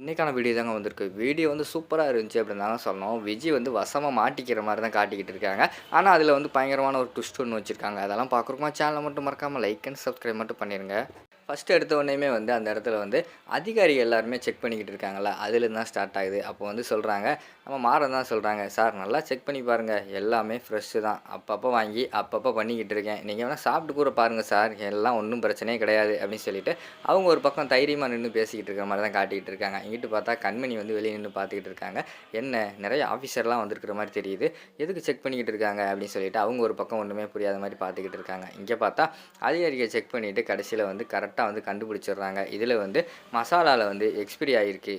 இன்றைக்கான வீடியோ தாங்க வந்திருக்கு. வீடியோ வந்து சூப்பராக இருந்துச்சு அப்படின்னு தாங்க சொல்லணும். விஜய் வந்து வசமாக மாட்டிக்கிற மாதிரி தான் காட்டிக்கிட்டு இருக்காங்க. ஆனால் அதில் வந்து பயங்கரமான ஒரு ட்விஸ்ட் ஒன்று வச்சுருக்காங்க. அதெல்லாம் பார்க்குறோமா சேனலை மட்டும் மறக்காமல் லைக் அண்ட் சப்ஸ்கிரைப் மட்டும் பண்ணிடுங்க ஃபஸ்ட்டு எடுத்த உடனேயுமே வந்து அந்த இடத்துல வந்து அதிகாரி எல்லாருமே செக் பண்ணிக்கிட்டு இருக்காங்கல்ல அதுலேருந்து தான் ஸ்டார்ட் ஆகுது. அப்போ வந்து சொல்கிறாங்க நம்ம மாறன் தான் சொல்கிறாங்க சார் நல்லா செக் பண்ணி பாருங்கள் எல்லாமே ஃப்ரெஷ்ஷு தான். அப்பப்போ வாங்கி அப்பப்போ பண்ணிக்கிட்டு இருக்கேன். நீங்கள் வேணால் சாப்பிட்டு கூட பாருங்கள் சார் எல்லாம் ஒன்றும் பிரச்சனையே கிடையாது அப்படின்னு சொல்லிட்டு அவங்க ஒரு பக்கம் தைரியமாக நின்று பேசிக்கிட்டு இருக்கிற மாதிரி தான் காட்டிக்கிட்டு இருக்காங்க. இங்கிட்டு பார்த்தா கண்மணி வந்து வெளியே நின்று பார்த்துக்கிட்டு இருக்காங்க. என்ன நிறைய ஆஃபீஸர்லாம் வந்துருக்கிற மாதிரி தெரியுது. எதுக்கு செக் பண்ணிக்கிட்டு இருக்காங்க? அப்படின்னு சொல்லிட்டு அவங்க ஒரு பக்கம் ஒன்றுமே புரியாத மாதிரி பார்த்துக்கிட்டு இருக்காங்க. இங்கே பார்த்தா அதிகாரிகள் செக் பண்ணிவிட்டு கடைசியில் வந்து கரெக்டாக வந்து கண்டுபிடிச்சிடுறாங்க. இதில் வந்து மசாலாவில் வந்து எக்ஸ்பிரி ஆகிருக்கு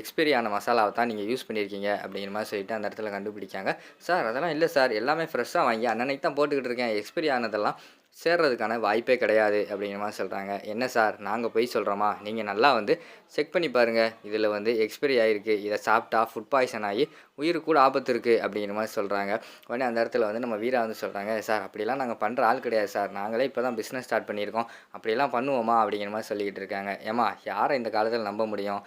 எக்ஸ்பிரி ஆன மசாலாவை தான் நீங்கள் யூஸ் பண்ணியிருக்கீங்க அப்படிங்கிற மாதிரி சொல்லிட்டு அந்த இடத்துல கண்டுபிடிக்காங்க. சார் அதெல்லாம் இல்லை சார். எல்லாமே ஃப்ரெஷ்ஷாக வாங்கி அன்னன்னைக்கு தான் போட்டுக்கிட்டு இருக்கேன். எக்ஸ்பிரி ஆனதெல்லாம் சேர்றதுக்கான வாய்ப்பே கிடையாது அப்படிங்கிற மாதிரி சொல்கிறாங்க என்ன சார்? நாங்கள் போய் சொல்கிறோமா நீங்கள் நல்லா வந்து செக் பண்ணி பாருங்கள் இதில் வந்து எக்ஸ்பைரி ஆகிருக்கு இதை சாப்பிட்டா ஃபுட் பாய்சன் ஆகி உயிருக்கு கூட ஆபத்து இருக்குது அப்படிங்கிற மாதிரி சொல்கிறாங்க உடனே அந்த இடத்துல வந்து நம்ம வீரா வந்து சொல்கிறாங்க சார் அப்படிலாம் நாங்கள் பண்ணுற ஆள் கிடையாது சார். நாங்களே இப்போ தான் பிஸ்னஸ் ஸ்டார்ட் பண்ணியிருக்கோம். அப்படிலாம் பண்ணுவோமா? அப்படிங்கிற மாதிரி சொல்லிக்கிட்டு இருக்காங்க. ஏமா யாரை இந்த காலத்தில் நம்ப முடியும்?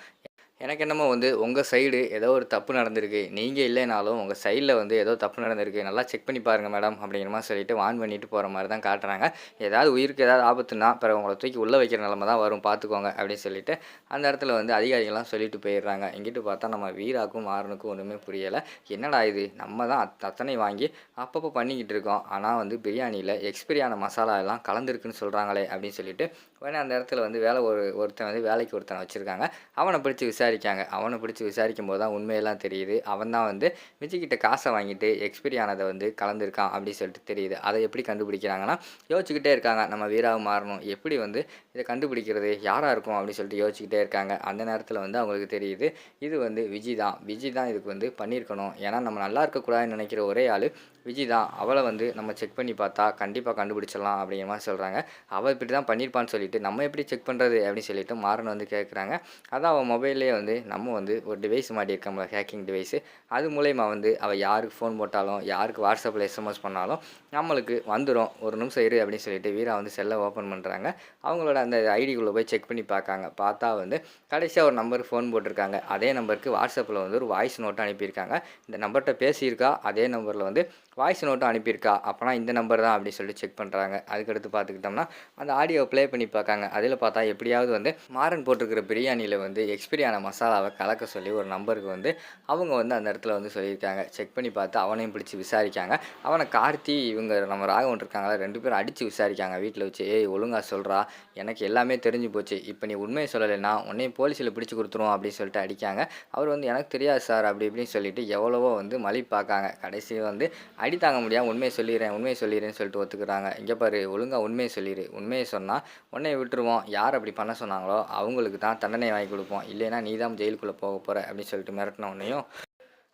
எனக்கு என்னமோ வந்து உங்கள் சைடு ஏதோ ஒரு தப்பு நடந்திருக்கு. நீங்கள் இல்லைனாலும் உங்கள் சைடில் வந்து ஏதோ தப்பு நடந்திருக்கு. நல்லா செக் பண்ணி பாருங்கள் மேடம் அப்படிங்கிற மாதிரி சொல்லிட்டு வான் பண்ணிட்டு போகிற மாதிரி தான் காட்டுறாங்க. ஏதாவது உயிருக்கு ஏதாவது ஆபத்துனா பிறகு உங்களை தூக்கி உள்ளே வைக்கிற நிலமை தான் வரும். பார்த்துக்கோங்க அப்படின்னு சொல்லிட்டு அந்த இடத்துல வந்து அதிகாரிகள்லாம் சொல்லிட்டு போயிடுறாங்க. இங்கிட்டு பார்த்தா நம்ம வீராக்கும் மாறனுக்கும் ஒன்றுமே புரியலை. என்னடா இது? நம்ம தான் அத்தனை வாங்கி அப்பப்போ பண்ணிக்கிட்டு இருக்கோம். ஆனால் வந்து பிரியாணியில் எக்ஸ்பிரியான மசாலா எல்லாம் கலந்துருக்குன்னு சொல்கிறாங்களே அப்படின்னு சொல்லிட்டு உடனே அந்த இடத்துல வந்து வேலை ஒரு ஒருத்தன் வந்து வேலைக்கு ஒருத்தனை வச்சுருக்காங்க. அவனை பிடிச்சி விசாரிக்காங்க அவனை பிடிச்சி விசாரிக்கும் போது தான் உண்மையெல்லாம் தெரியுது. அவன் தான் வந்து விஜய்கிட்ட காசை வாங்கிட்டு எக்ஸ்பிரி ஆனதை வந்து கலந்துருக்கான் அப்படின்னு சொல்லிட்டு தெரியுது. அதை எப்படி கண்டுபிடிக்கிறாங்கன்னா யோசிச்சுக்கிட்டே இருக்காங்க. நம்ம வீராவை மாறணும். எப்படி வந்து இதை கண்டுபிடிக்கிறது? யாராக இருக்கும் அப்படின்னு சொல்லிட்டு யோசிச்சுக்கிட்டே இருக்காங்க. அந்த நேரத்தில் வந்து அவங்களுக்கு தெரியுது இது வந்து விஜய் தான். விஜய் தான் இதுக்கு வந்து பண்ணியிருக்கணும். ஏன்னா நம்ம நல்லா இருக்கக்கூடாதுன்னு நினைக்கிற ஒரே ஆள் விஜிதா தான். அவளை வந்து நம்ம செக் பண்ணி பார்த்தா கண்டிப்பாக கண்டுபிடிச்சிடலாம் அப்படிங்கிற மாதிரி சொல்கிறாங்க அவள் இப்படி தான் பண்ணியிருப்பான்னு சொல்லிட்டு நம்ம எப்படி செக் பண்ணுறது அப்படின்னு சொல்லிட்டு மாறன் வந்து கேட்குறாங்க அதான் அவள் மொபைல்லே வந்து நம்ம வந்து ஒரு டிவைஸ் மாட்டியிருக்கோம்ல ஹேக்கிங் டிவைஸு அது மூலயமா வந்து அவள் யாருக்கு ஃபோன் போட்டாலும் யாருக்கு வாட்ஸ்அப்பில் எஸ்எம்எஸ் பண்ணாலும் நம்மளுக்கு வந்துடும் ஒரு நிமிஷம் இரு அப்படின்னு சொல்லிட்டு வீரா வந்து செல்லை ஓப்பன் பண்ணுறாங்க அவங்களோட அந்த ஐடிக்குள்ளே போய் செக் பண்ணி பார்க்காங்க. பார்த்தா வந்து கடைசியாக ஒரு நம்பருக்கு ஃபோன் போட்டிருக்காங்க. அதே நம்பருக்கு வாட்ஸ்அப்பில் வந்து ஒரு வாய்ஸ் நோட்டு அனுப்பியிருக்காங்க. இந்த நம்பர்கிட்ட பேசியிருக்கா? அதே நம்பரில் வந்து வாய்ஸ் நோட்டும் அனுப்பியிருக்கா. அப்போனா இந்த நம்பர் தான் அப்படின்னு சொல்லி செக் பண்ணுறாங்க அதுக்கடுத்து பார்த்துக்கிட்டோம்னா அந்த ஆடியோ ப்ளே பண்ணி பார்க்காங்க. அதில் பார்த்தா எப்படியாவது வந்து மாறன் போட்டிருக்கிற பிரியாணியில் வந்து எக்ஸ்பிரியான மசாலாவை கலக்க சொல்லி ஒரு நம்பருக்கு வந்து அவங்க வந்து அந்த இடத்துல வந்து சொல்லியிருக்காங்க. செக் பண்ணி பார்த்து அவனையும் பிடிச்சி விசாரிக்காங்க. அவனை கார்த்தி இவங்க நம்ம ராகவன் இருக்காங்களா ரெண்டு பேரும் அடித்து விசாரிக்காங்க. வீட்டில் வச்சு ஏய் ஒழுங்காக சொல்கிறா எனக்கு எல்லாமே தெரிஞ்சு போச்சு. இப்போ நீ உண்மையை சொல்லலைன்னா உன்னையும் போலீஸில் பிடிச்சி கொடுத்துருவோம் அப்படின்னு சொல்லிட்டு அடிக்காங்க. அவர் வந்து எனக்கு தெரியாது சார் அப்படி இப்படின்னு சொல்லிட்டு எவ்வளவோ வந்து மலி பார்க்காங்க. கடைசியில் வந்து அடி தாங்க முடியாமல் உண்மையை சொல்லிடுறேன் உண்மையை சொல்லிடுறேன்னு சொல்லிட்டு ஒத்துக்கிறாங்க. இங்கே பாரு ஒழுங்காக உண்மையை சொல்லிடு உண்மையை சொன்னால் உன்னைய விட்டுருவோம். யார் அப்படி பண்ண சொன்னாங்களோ அவங்களுக்கு தான் தண்டனை வாங்கி கொடுப்போம். இல்லைன்னா நீ தான் ஜெயிலுக்குள்ளே போக போகிற அப்படின்னு சொல்லிட்டு மிரட்டின உடனேயும்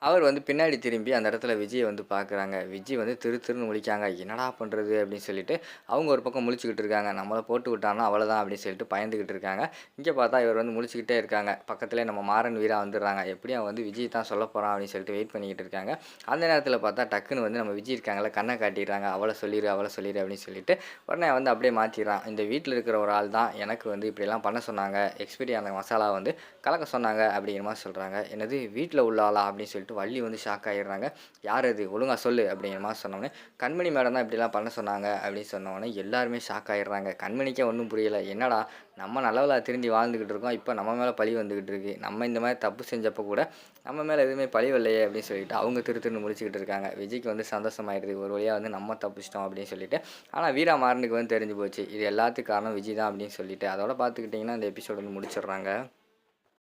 அவர் வந்து பின்னாடி திரும்பி அந்த இடத்துல விஜயை வந்து பார்க்குறாங்க. விஜய் வந்து திரு திருன்னு முழிக்காங்க என்னடா பண்ணுறது அப்படின்னு சொல்லிட்டு அவங்க ஒரு பக்கம் முழிச்சுக்கிட்டு இருக்காங்க. நம்மளை போட்டு விட்டான்னா அவ்வளோதான் அப்படின்னு சொல்லிட்டு பயந்துக்கிட்டு இருக்காங்க. இங்கே பார்த்தா இவர் வந்து முழிச்சுக்கிட்டே இருக்காங்க. பக்கத்துலேயே நம்ம மாறன் வீரா வந்துடுறாங்க. எப்படியும் வந்து விஜய் தான் சொல்ல போகிறான் அப்படின்னு சொல்லிட்டு வெயிட் பண்ணிக்கிட்டு இருக்காங்க. அந்த நேரத்தில் பார்த்தா டக்குன்னு வந்து நம்ம விஜய் இருக்காங்களே கண்ணை காட்டிடுறாங்க. அவளை சொல்லிடு அவளை சொல்லிடு அப்படின்னு சொல்லிட்டு உடனே வந்து அப்படியே மாற்றிடுறான் இந்த வீட்டில் இருக்கிற ஒரு ஆள் தான் எனக்கு வந்து இப்படிலாம் பண்ண சொன்னாங்க. எக்ஸ்பீரியன் அந்த மசாலா வந்து கலக்க சொன்னாங்க அப்படிங்கிற மாதிரி சொல்கிறாங்க என்னது? வீட்டில் உள்ள ஆளா? அப்படின்னு சொல்லிட்டு வள்ளி வந்து ஷாக் ஆகிடுறாங்க யார் அது ஒழுங்காக சொல்லு அப்படிங்கிற மாதிரி சொன்னோடனே கண்மணி மேடம் தான் இப்படிலாம் பண்ண சொன்னாங்க அப்படின்னு சொன்னோடனே எல்லாருமே ஷாக் ஆகிடுறாங்க கண்மணிக்கே ஒன்றும் புரியலை. என்னடா நம்ம நல்லவளா திரும்பி வாழ்ந்துக்கிட்டு இருக்கோம். இப்போ நம்ம மேலே பழி வந்துக்கிட்டு இருக்கு. நம்ம இந்த மாதிரி தப்பு செஞ்சப்போ கூட நம்ம மேலே எதுவுமே பழி வரலையே அப்படின்னு சொல்லிட்டு அவங்க திரு திருன்னு முடிச்சுக்கிட்டு இருக்காங்க. விஜய்க்கு வந்து சந்தோஷமாயிடுது. ஒரு வழியாக வந்து நம்ம தப்பிச்சிட்டோம் அப்படின்னு சொல்லிட்டு. ஆனால் வீரா மாறனுக்கு வந்து தெரிஞ்சு போச்சு. இது எல்லாத்துக்கும் காரணம் விஜய் தான் அப்படின்னு சொல்லிட்டு. அதோட பார்த்துக்கிட்டிங்கன்னா இந்த எபிசோடு வந்து முடிச்சிடுறாங்க.